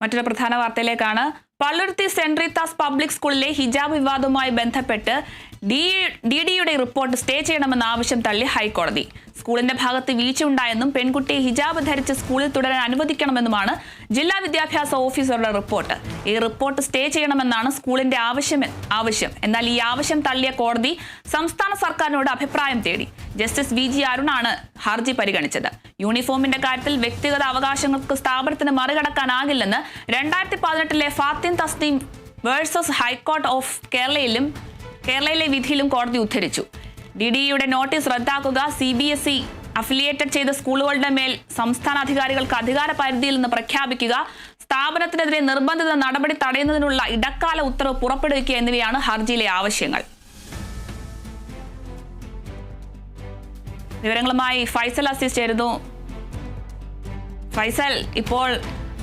മറ്റൊരു പ്രധാന വാർത്തയിലേക്കാണ് പള്ളുരുത്തി സെന്റ് റീത്താസ് പബ്ലിക് സ്കൂളിലെ ഹിജാബ് വിവാദവുമായി ബന്ധപ്പെട്ട് ഡി ഡിയുടെ റിപ്പോർട്ട് സ്റ്റേ ചെയ്യണമെന്ന ആവശ്യം തള്ളി ഹൈക്കോടതി. സ്കൂളിന്റെ ഭാഗത്ത് വീഴ്ചയുണ്ടായെന്നും പെൺകുട്ടിയെ ഹിജാബ് ധരിച്ച് സ്കൂളിൽ തുടരാൻ അനുവദിക്കണമെന്നുമാണ് ജില്ലാ വിദ്യാഭ്യാസ ഓഫീസറുടെ റിപ്പോർട്ട്. ഈ റിപ്പോർട്ട് സ്റ്റേ ചെയ്യണമെന്നാണ് സ്കൂളിന്റെ ആവശ്യം ആവശ്യം. എന്നാൽ ഈ ആവശ്യം തള്ളിയ കോടതി സംസ്ഥാന സർക്കാരിനോട് അഭിപ്രായം തേടി. ജസ്റ്റിസ് വി ജി അരുണാണ് ഹർജി പരിഗണിച്ചത്. യൂണിഫോമിന്റെ കാര്യത്തിൽ വ്യക്തിഗത അവകാശങ്ങൾക്ക് സ്ഥാപനത്തിന് മറികടക്കാനാകില്ലെന്ന് രണ്ടായിരത്തി പതിനെട്ടിലെ Fathin Tasneem versus high court of കേരളയിലും കേരളയിലെ വിധിയിലും കോടതി ഉദ്ധരിച്ചു. ഡി ഡിയുടെ നോട്ടീസ് റദ്ദാക്കുക C B S E affiliated ചെയ്ത സ്കൂളുകളുടെ മേൽ സംസ്ഥാന അധികാരികൾക്ക് അധികാര പരിധിയിൽ നിന്ന് പ്രഖ്യാപിക്കുക സ്ഥാപനത്തിനെതിരെ നിർബന്ധിത നടപടി തടയുന്നതിനുള്ള ഇടക്കാല ഉത്തരവ് പുറപ്പെടുവിക്കുക എന്നിവയാണ് ഹർജിയിലെ ആവശ്യങ്ങൾ. വിവരങ്ങളുമായി ഫൈസൽ അസീസ് ചേരുന്നു. ഫൈസൽ ഇപ്പോൾ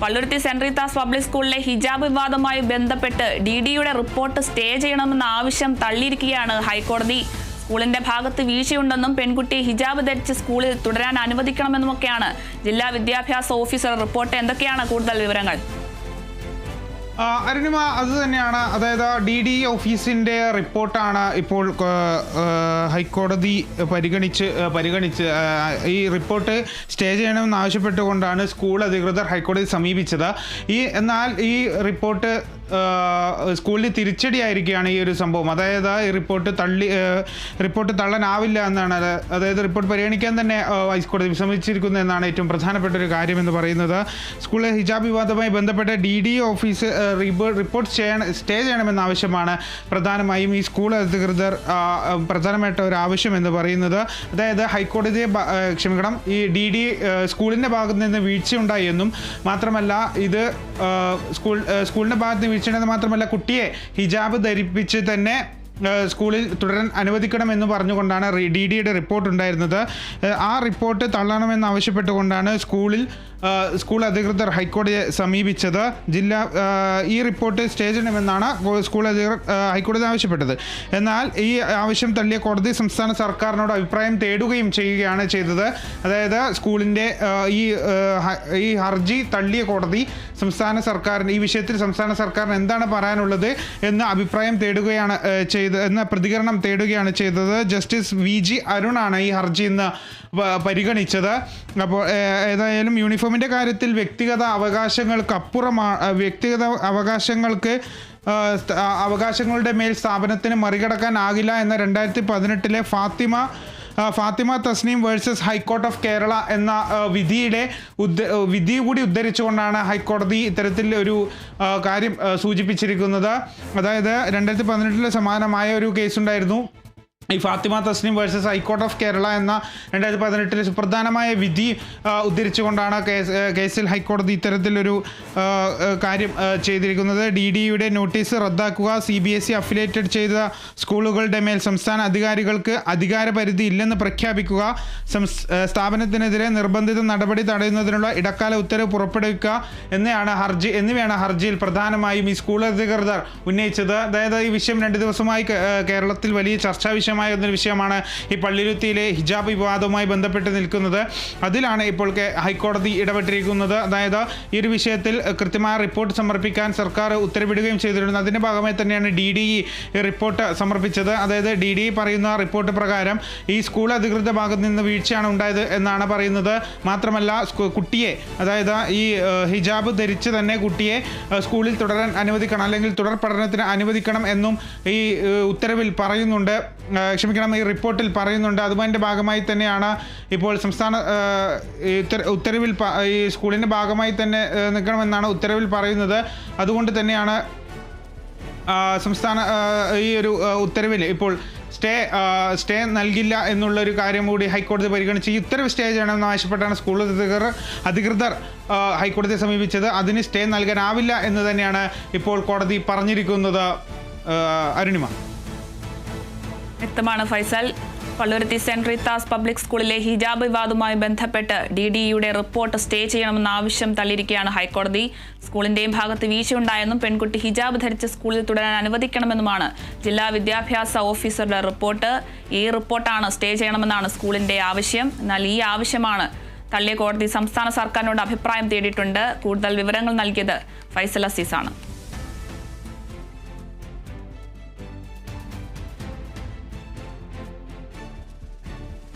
പള്ളുരുത്തി സെന്റ് റീത്താസ് പബ്ലിക് സ്കൂളിലെ ഹിജാബ് വിവാദവുമായി ബന്ധപ്പെട്ട് ഡി ഡിയുടെ റിപ്പോർട്ട് സ്റ്റേ ചെയ്യണമെന്ന ആവശ്യം തള്ളിയിരിക്കുകയാണ് ഹൈക്കോടതി. സ്കൂളിന്റെ ഭാഗത്ത് വീഴ്ചയുണ്ടെന്നും പെൺകുട്ടി ഹിജാബ് ധരിച്ച് സ്കൂളിൽ തുടരാൻ അനുവദിക്കണമെന്നുമൊക്കെയാണ് ജില്ലാ വിദ്യാഭ്യാസ ഓഫീസർ റിപ്പോർട്ട്. എന്തൊക്കെയാണ് കൂടുതൽ വിവരങ്ങൾ? അരുണിമ അത് തന്നെയാണ്. അതായത് ഡി ഡി ഓഫീസിന്റെ റിപ്പോർട്ടാണ് ഇപ്പോൾ ഹൈക്കോടതി പരിഗണിച്ച് പരിഗണിച്ച് ഈ റിപ്പോർട്ട് സ്റ്റേ ചെയ്യണമെന്ന് ആവശ്യപ്പെട്ടുകൊണ്ടാണ് സ്കൂൾ അധികൃതർ ഹൈക്കോടതി സമീപിച്ചത്. ഈ എന്നാൽ ഈ റിപ്പോർട്ട് സ്കൂളിന് തിരിച്ചടിയായിരിക്കുകയാണ് ഈ ഒരു സംഭവം. അതായത് ഈ റിപ്പോർട്ട് തള്ളി ആ, റിപ്പോർട്ട് തള്ളാനാവില്ല എന്നാണ്. അത് അതായത് റിപ്പോർട്ട് പരിഗണിക്കാൻ തന്നെ ആ, ഹൈക്കോടതി വിസമ്മതിച്ചിരിക്കുന്നു എന്നാണ് ഏറ്റവും പ്രധാനപ്പെട്ട ഒരു കാര്യം എന്ന് പറയുന്നത്. സ്കൂളിലെ ഹിജാബ് വിവാദവുമായി ബന്ധപ്പെട്ട ഡി ഡി ഓഫീസ് റിപ്പോർട്ട് ചെയ്യണം സ്റ്റേ ചെയ്യണമെന്ന ആവശ്യമാണ് പ്രധാനമായും ഈ സ്കൂൾ അധികൃതർ ആ, ആ, പ്രധാനമായിട്ട് ഒരു ആവശ്യം എന്ന് പറയുന്നത്. അതായത് ഹൈക്കോടതിയെ ക്ഷമിക്കണം ഈ ഡി ഡി സ്കൂളിന്റെ ഭാഗത്ത് നിന്ന് വീഴ്ചയുണ്ടായി എന്നും മാത്രമല്ല ഇത് സ്കൂൾ ആ, സ്കൂളിന്റെ ഭാഗത്ത് നിന്ന് വീഴ്ചയുണ്ടെന്ന് മാത്രമല്ല കുട്ടിയെ ഹിജാബ് ധരിപ്പിച്ച് തന്നെ സ്കൂളിൽ തുടരാൻ അനുവദിക്കണമെന്ന് പറഞ്ഞുകൊണ്ടാണ് ഡി ഡിയുടെ റിപ്പോർട്ട് ഉണ്ടായിരുന്നത്. ആ റിപ്പോർട്ട് തള്ളണമെന്ന് ആവശ്യപ്പെട്ടുകൊണ്ടാണ് സ്കൂളിൽ സ്കൂൾ അധികൃതർ ഹൈക്കോടതിയെ സമീപിച്ചത്. ജില്ലാ ഈ റിപ്പോർട്ട് സ്റ്റേ ചെയ്യണമെന്നാണ് സ്കൂൾ അധികൃതർ ഹൈക്കോടതി ആവശ്യപ്പെട്ടത്. എന്നാൽ ഈ ആവശ്യം തള്ളിയ കോടതി സംസ്ഥാന സർക്കാരിനോട് അഭിപ്രായം തേടുകയും ചെയ്യുകയാണ് ചെയ്തത്. അതായത് സ്കൂളിന്റെ ഈ ഈ ഹർജി തള്ളിയ കോടതി സംസ്ഥാന സർക്കാരിന് ഈ വിഷയത്തിൽ സംസ്ഥാന സർക്കാരിന് എന്താണ് പറയാനുള്ളത് എന്ന് അഭിപ്രായം തേടുകയാണ് ഏഹ്, ചെയ്ത് എന്ന പ്രതികരണം തേടുകയാണ് ചെയ്തത്. ജസ്റ്റിസ് വി ജി അരുണാണ് ഈ ഹർജി ഇന്ന് പരിഗണിച്ചത്. അപ്പോൾ ഏതായാലും യൂണിഫോമിന്റെ കാര്യത്തിൽ വ്യക്തിഗത അവകാശങ്ങൾക്ക് അപ്പുറമാണ് വ്യക്തിഗത അവകാശങ്ങൾക്ക് അവകാശങ്ങളുടെ മേൽ സ്ഥാപനത്തിന് മറികടക്കാനാകില്ല എന്ന രണ്ടായിരത്തി പതിനെട്ടിലെ Fathima Fathima Tasneem versus high court of Kerala എന്ന വിധിയുടെ ഉദ്ധ വിധി കൂടി ഉദ്ധരിച്ചുകൊണ്ടാണ് ഹൈക്കോടതി ഇത്തരത്തിൽ ഒരു കാര്യം സൂചിപ്പിച്ചിരിക്കുന്നത്. അതായത് രണ്ടായിരത്തി പതിനെട്ടിലെ സമാനമായ ഒരു കേസുണ്ടായിരുന്നു. ഈ Fathima Tasleem versus high court of Kerala എന്ന രണ്ടായിരത്തി പതിനെട്ടിലെ സുപ്രധാനമായ വിധി ഉദ്ധരിച്ചുകൊണ്ടാണ് കേസ് കേസിൽ ഹൈക്കോടതി ഇത്തരത്തിലൊരു കാര്യം ചെയ്തിരിക്കുന്നത്. ഡി ഡിയുടെ നോട്ടീസ് റദ്ദാക്കുക C B S E affiliated ചെയ്ത സ്കൂളുകളുടെ മേൽ സംസ്ഥാന അധികാരികൾക്ക് അധികാരപരിധി ഇല്ലെന്ന് പ്രഖ്യാപിക്കുക സ്ഥാപനത്തിനെതിരെ നിർബന്ധിത നടപടി തടയുന്നതിനുള്ള ഇടക്കാല ഉത്തരവ് പുറപ്പെടുവിക്കുക എന്നെയാണ് ഹർജി എന്നിവയാണ് ഹർജിയിൽ പ്രധാനമായും ഈ സ്കൂൾ അധികൃതർ ഉന്നയിച്ചത്. അതായത് ഈ വിഷയം രണ്ട് ദിവസമായി കേരളത്തിൽ വലിയ ചർച്ചാ വിഷയമായ ഒരു വിഷയമാണ് ഈ പള്ളിരുത്തിയിലെ ഹിജാബ് വിവാദവുമായി ബന്ധപ്പെട്ട് നിൽക്കുന്നത്. അതിലാണ് ഇപ്പോൾ ഹൈക്കോടതി ഇടപെട്ടിരിക്കുന്നത്. അതായത് ഈ ഒരു വിഷയത്തിൽ കൃത്യമായ റിപ്പോർട്ട് സമർപ്പിക്കാൻ സർക്കാർ ഉത്തരവിടുകയും ചെയ്തിരുന്നു. അതിന്റെ ഭാഗമായി തന്നെയാണ് ഡി ഡി ഇ റിപ്പോർട്ട് സമർപ്പിച്ചത്. അതായത് ഡി ഡി ഇ പറയുന്ന റിപ്പോർട്ട് പ്രകാരം ഈ സ്കൂൾ അധികൃത ഭാഗത്ത് നിന്ന് വീഴ്ചയാണ് ഉണ്ടായത് എന്നാണ് പറയുന്നത്. മാത്രമല്ല കുട്ടിയെ അതായത് ഈ ഹിജാബ് ധരിച്ച് തന്നെ കുട്ടിയെ സ്കൂളിൽ തുടരാൻ അനുവദിക്കണം അല്ലെങ്കിൽ തുടർ പഠനത്തിന് അനുവദിക്കണം എന്നും ഈ ഉത്തരവിൽ പറയുന്നുണ്ട്. ക്ഷമിക്കണം ഈ റിപ്പോർട്ടിൽ പറയുന്നുണ്ട്. അതുപോലെ ഭാഗമായി തന്നെയാണ് ഇപ്പോൾ സംസ്ഥാന ഉത്തരവിൽ ഈ സ്കൂളിന്റെ ഭാഗമായി തന്നെ നിൽക്കണമെന്നാണ് ഉത്തരവിൽ പറയുന്നത്. അതുകൊണ്ട് തന്നെയാണ് സംസ്ഥാന ഈ ഒരു ഉത്തരവിൽ ഇപ്പോൾ സ്റ്റേ സ്റ്റേ നൽകില്ല എന്നുള്ളൊരു കാര്യം കൂടി ഹൈക്കോടതി പരിഗണിച്ച് ഈ ഉത്തരവ് സ്റ്റേ ചെയ്യണമെന്ന് ആവശ്യപ്പെട്ടാണ് സ്കൂൾ അധികൃതർ അധികൃതർ ഹൈക്കോടതിയെ സമീപിച്ചത്. അതിന് സ്റ്റേ നൽകാനാവില്ല എന്ന് തന്നെയാണ് ഇപ്പോൾ കോടതി പറഞ്ഞിരിക്കുന്നത് അരുണിമ. വ്യക്തമാണ് Faisal. Palluruthy saint Rita's public സ്കൂളിലെ ഹിജാബ് വിവാദവുമായി ബന്ധപ്പെട്ട് ഡി യുടെ റിപ്പോർട്ട് സ്റ്റേ ചെയ്യണമെന്ന ആവശ്യം തള്ളിയിരിക്കുകയാണ് ഹൈക്കോടതി. സ്കൂളിന്റെയും ഭാഗത്ത് വീഴ്ചയുണ്ടായെന്നും പെൺകുട്ടി ഹിജാബ് ധരിച്ച് സ്കൂളിൽ തുടരാൻ അനുവദിക്കണമെന്നുമാണ് ജില്ലാ വിദ്യാഭ്യാസ ഓഫീസറുടെ റിപ്പോർട്ട്. ഈ റിപ്പോർട്ടാണ് സ്റ്റേ ചെയ്യണമെന്നാണ് സ്കൂളിന്റെ ആവശ്യം. എന്നാൽ ഈ ആവശ്യമാണ് തള്ളിയ കോടതി സംസ്ഥാന സർക്കാരിനോട് അഭിപ്രായം തേടിയിട്ടുണ്ട്. കൂടുതൽ വിവരങ്ങൾ നൽകിയത് ഫൈസൽ അസീസാണ്.